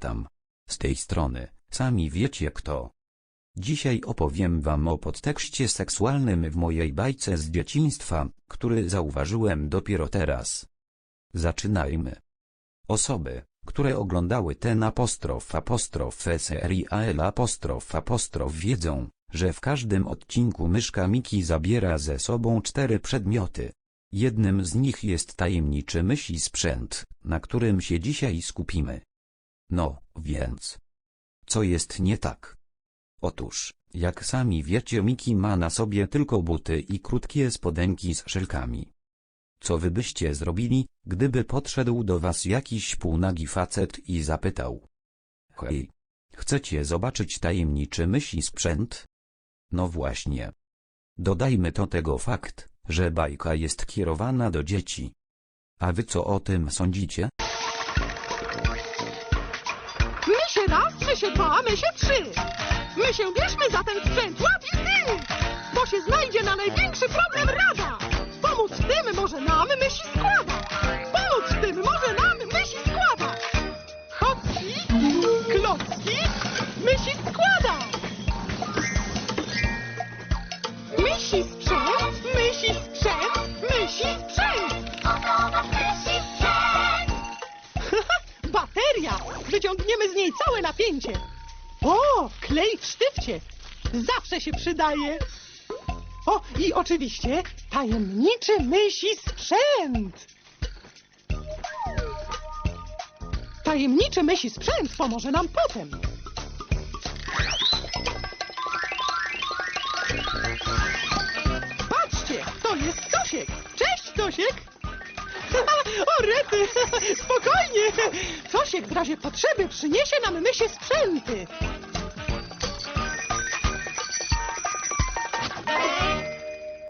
witam. Z tej strony, sami wiecie kto. Dzisiaj opowiem wam o podtekście seksualnym w mojej bajce z dzieciństwa, który zauważyłem dopiero teraz. Zaczynajmy. Osoby, które oglądały ten apostrof apostrof serial apostrof apostrof wiedzą, że w każdym odcinku myszka Miki zabiera ze sobą cztery przedmioty. Jednym z nich jest tajemniczy myśli sprzęt, na którym się dzisiaj skupimy. No, więc. Co jest nie tak? Otóż, jak sami wiecie Miki ma na sobie tylko buty i krótkie spodenki z szelkami. Co wy byście zrobili, gdyby podszedł do was jakiś półnagi facet i zapytał? Hej, chcecie zobaczyć tajemniczy myśli sprzęt? No właśnie. Dodajmy do tego fakt, że bajka jest kierowana do dzieci. A wy co o tym sądzicie? Się dwa, my się trzy. My się bierzmy za ten sprzęt, i ty! Bo się znajdzie na największy problem rada. Pomóc w tym może nam myśli składa. Pomóc tym może nam myśli składa. Chocki, klocki, myśli składa. Myśli sprzęt, myśli sprzęt, Wyciągniemy z niej całe napięcie. O, klej w sztywcie. Zawsze się przydaje. O, i oczywiście tajemniczy myśli sprzęt. Tajemniczy myśli sprzęt pomoże nam potem. Patrzcie, to jest Tosiek. Cześć, Tosiek. O, rety, spokojnie. Tosiek w razie potrzeby przyniesie nam mysie sprzęty.